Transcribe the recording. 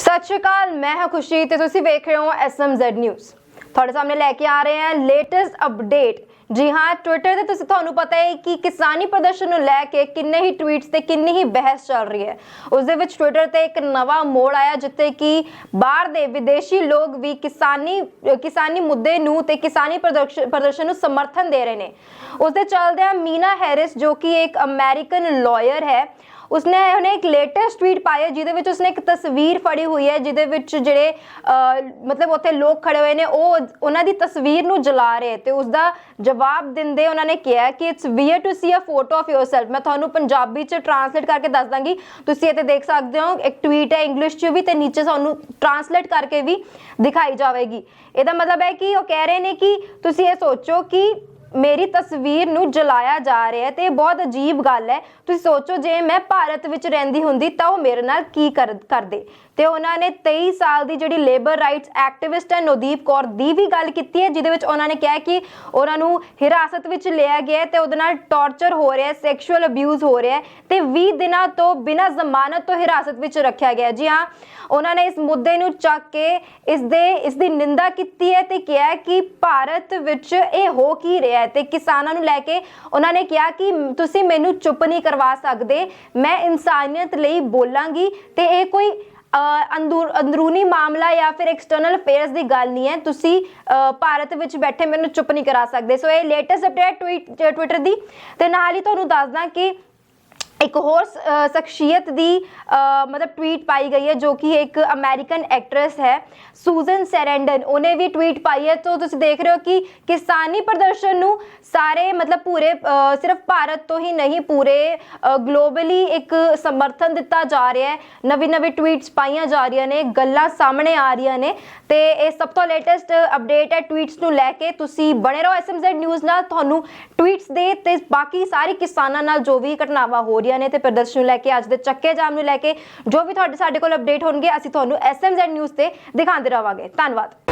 ਸਤਿ ਸ਼੍ਰੀ ਅਕਾਲ, ਮੈਂ ਹਾਂ ਖੁਸ਼ੀ ਤੇ ਤੁਸੀਂ ਵੇਖ ਰਹੇ ਹੋ ਐਸਐਮਜ਼ੈਡ ਨਿਊਜ਼ ਤੁਹਾਡੇ ਸਾਹਮਣੇ ਲੈ ਕੇ ਆ ਰਹੇ ਹਾਂ ਲੇਟੈਸਟ ਅਪਡੇਟ ਜੀ ਹਾਂ ਟਵਿੱਟਰ ਤੇ ਤੁਸੀਂ ਤੁਹਾਨੂੰ ਪਤਾ ਹੈ ਕਿ ਕਿਸਾਨੀ ਪ੍ਰਦਰਸ਼ਨ ਨੂੰ ਲੈ ਕੇ ਕਿੰਨੇ ਹੀ ਟਵੀਟਸ ਤੇ ਕਿੰਨੀ ਹੀ ਬਹਿਸ ਚੱਲ ਰਹੀ ਹੈ। ਉਸ ਦੇ ਵਿੱਚ ਟਵਿੱਟਰ ਤੇ ਇੱਕ ਨਵਾਂ ਮੋੜ ਆਇਆ, ਜਿੱਥੇ ਕਿ ਬਾਹਰ ਦੇ ਵਿਦੇਸ਼ੀ ਲੋਕ ਵੀ ਕਿਸਾਨੀ ਕਿਸਾਨੀ ਮੁੱਦੇ ਨੂੰ ਤੇ ਕਿਸਾਨੀ ਪ੍ਰਦਰਸ਼ਨ ਪ੍ਰਦਰਸ਼ਨ ਨੂੰ ਸਮਰਥਨ ਦੇ ਰਹੇ ਨੇ। ਉਸ ਦੇ ਚੱਲਦਿਆਂ ਮੀਨਾ ਹੈਰਿਸ, ਜੋ ਕਿ ਇੱਕ ਅਮਰੀਕਨ ਲਾਇਰ ਹੈ ਉਸਨੇ ਉਹਨੇ ਇੱਕ ਲੇਟੈਸਟ ਟਵੀਟ ਪਾਇਆ ਜਿਹਦੇ ਵਿੱਚ ਉਸਨੇ ਇੱਕ ਤਸਵੀਰ ਫੜੀ ਹੋਈ ਹੈ, ਜਿਹਦੇ ਵਿੱਚ ਜਿਹੜੇ ਮਤਲਬ ਉੱਥੇ ਲੋਕ ਖੜੇ ਹੋਏ ਨੇ, ਉਹ ਉਹਨਾਂ ਦੀ ਤਸਵੀਰ ਨੂੰ ਜਲਾ ਰਹੇ ਤੇ ਉਸ ਦਾ ਜਵਾਬ ਦਿੰਦੇ ਉਹਨਾਂ ਨੇ ਕਿਹਾ ਕਿ it's weird to see a photo of yourself ਮੈਂ ਤੁਹਾਨੂੰ ਪੰਜਾਬੀ ਚ ਟਰਾਂਸਲੇਟ ਕਰਕੇ ਦੱਸ ਦਾਂਗੀ। ਤੁਸੀਂ ਇੱਥੇ ਦੇਖ ਸਕਦੇ ਹੋ, ਇੱਕ ਟਵੀਟ ਹੈ ਇੰਗਲਿਸ਼ ਚ ਵੀ ਤੇ ਨੀਚੇ ਤੁਹਾਨੂੰ ਟਰਾਂਸਲੇਟ ਕਰਕੇ ਵੀ ਦਿਖਾਈ ਜਾਵੇਗੀ। ਇਹਦਾ ਮਤਲਬ ਹੈ ਕਿ ਉਹ ਕਹਿ ਰਹੇ ਨੇ ਕਿ ਤੁਸੀਂ ਇਹ ਸੋਚੋ ਕਿ ਮੇਰੀ ਤਸਵੀਰ ਨੂੰ ਜਲਾਇਆ ਜਾ ਰਿਹਾ ਹੈ ਤੇ ਇਹ ਬਹੁਤ ਅਜੀਬ ਗੱਲ ਹੈ। ਤੁਸੀਂ ਸੋਚੋ, ਜੇ ਮੈਂ ਭਾਰਤ ਵਿੱਚ ਰਹਿੰਦੀ ਹੁੰਦੀ ਤਾਂ ਉਹ ਮੇਰੇ ਨਾਲ ਕੀ ਕਰ- ਕਰਦੇ? ਤੇ ਉਹਨਾਂ ਨੇ 23 ਸਾਲ ਦੀ ਜਿਹੜੀ ਲੇਬਰ ਰਾਈਟਸ ਐਕਟਿਵਿਸਟ ਹੈ, ਨਵਦੀਪ ਕੌਰ ਦੀ ਵੀ ਗੱਲ ਕੀਤੀ ਹੈ, ਜਿਹਦੇ ਵਿੱਚ ਉਹਨਾਂ ਨੇ ਕਿਹਾ ਕਿ ਉਹਨਾਂ ਨੂੰ ਹਿਰਾਸਤ ਵਿੱਚ ਲਿਆ ਗਿਆ ਹੈ ਤੇ ਉਹਦੇ ਨਾਲ ਟੌਰਚਰ ਹੋ ਰਿਹਾ ਹੈ, ਸੈਕਸ਼ੂਅਲ ਅਬਿਊਜ਼ ਹੋ ਰਿਹਾ ਹੈ ਤੇ 20 ਦਿਨਾਂ ਤੋਂ ਬਿਨਾਂ ਜ਼ਮਾਨਤ ਤੋਂ ਹਿਰਾਸਤ ਵਿੱਚ ਰੱਖਿਆ ਗਿਆ ਹੈ। ਜੀ ਹਾਂ, ਉਹਨਾਂ ਨੇ ਇਸ ਮੁੱਦੇ ਨੂੰ ਚੱਕ ਕੇ ਇਸ ਦੇ, ਇਸ ਦੀ ਨਿੰਦਾ ਕੀਤੀ ਹੈ ਤੇ ਕਿਹਾ ਕਿ ਭਾਰਤ ਵਿੱਚ ਇਹ ਹੋ ਕੀ ਰਿਹਾ ਹੈ। ਤੇ ਕਿਸਾਨਾਂ ਨੂੰ ਲੈ ਕੇ ਉਹਨਾਂ ਨੇ ਕਿਹਾ ਕਿ ਤੁਸੀਂ ਮੈਨੂੰ ਚੁੱਪ ਨਹੀਂ ਕਰਵਾ ਸਕਦੇ, ਮੈਂ ਇਨਸਾਨੀਅਤ ਲਈ ਬੋਲਾਂਗੀ ਤੇ ਇਹ ਕੋਈ ਅੰਦਰੂਨੀ ਮਾਮਲਾ ਜਾਂ ਫਿਰ ਐਕਸਟਰਨਲ ਅਫੇਅਰਸ ਦੀ ਗੱਲ ਨਹੀਂ ਹੈ। ਤੁਸੀਂ ਭਾਰਤ ਵਿੱਚ ਬੈਠੇ ਮੈਨੂੰ ਚੁੱਪ ਨਹੀਂ ਕਰਾ ਸਕਦੇ। ਸੋ ਇਹ ਲੇਟੈਸਟ ਅਪਡੇਟ ਟਵਿੱਟਰ ਦੀ। ਤੇ ਨਾਲ ਹੀ ਤੁਹਾਨੂੰ ਦੱਸਦਾ ਕਿ ਇੱਕ ਹੋਰ ਸ- ਸ਼ਖਸੀਅਤ ਦੀ ਮਤਲਬ ਟਵੀਟ ਪਾਈ ਗਈ ਹੈ ਜੋ ਕਿ ਇੱਕ ਅਮਰੀਕਨ ਐਕਟਰੈਸ ਹੈ ਸੂਜ਼ਨ ਸੈਰੈਂਡਨ ਉਹਨੇ ਵੀ ਟਵੀਟ ਪਾਈ ਹੈ। ਤੋਂ ਤੁਸੀਂ ਦੇਖ ਰਹੇ ਹੋ ਕਿ ਕਿਸਾਨੀ ਪ੍ਰਦਰਸ਼ਨ ਨੂੰ ਸਾਰੇ, ਮਤਲਬ ਪੂਰੇ ਸਿਰਫ ਭਾਰਤ ਤੋਂ ਹੀ ਨਹੀਂ, ਪੂਰੇ ਗਲੋਬਲੀ ਇੱਕ ਸਮਰਥਨ ਦਿੱਤਾ ਜਾ ਰਿਹਾ ਹੈ। ਨਵੀਂ ਨਵੀਂ ਟਵੀਟਸ ਪਾਈਆਂ ਜਾ ਰਹੀਆਂ ਨੇ, ਗੱਲਾਂ ਸਾਹਮਣੇ ਆ ਰਹੀਆਂ ਨੇ। ਤੇ ਇਹ ਸਭ ਤੋਂ ਲੇਟੈਸਟ ਅਪਡੇਟ ਹੈ ਟਵੀਟਸ ਨੂੰ ਲੈ ਕੇ। ਤੁਸੀਂ ਬਣੇ ਰਹੋ ਐਸਐਮਜ਼ੈਡ ਨਿਊਜ਼ ਨਾਲ। ਤੁਹਾਨੂੰ ਟਵੀਟਸ ਦੇ ਤੇ ਬਾਕੀ ਸਾਰੇ ਕਿਸਾਨਾਂ ਨਾਲ ਜੋ ਵੀ ਘਟਨਾਵਾਂ ਹੋ ਰਹੀਆਂ ਨੇ ਤੇ ਪ੍ਰਦਰਸ਼ਨ ਨੂੰ ਲੈ ਕੇ, ਅੱਜ ਦੇ ਚੱਕੇ ਜਾਮ ਨੂੰ ਲੈ ਕੇ ਜੋ ਵੀ ਤੁਹਾਡੇ ਸਾਡੇ ਕੋਲ ਅਪਡੇਟ ਹੋਣਗੇ, ਅਸੀਂ ਤੁਹਾਨੂੰ ਐਸਐਮਜ਼ੈਡ ਨਿਊਜ਼ ਤੇ ਦਿਖਾਉਂਦੇ ਰਵਾਂਗੇ। ਧੰਨਵਾਦ।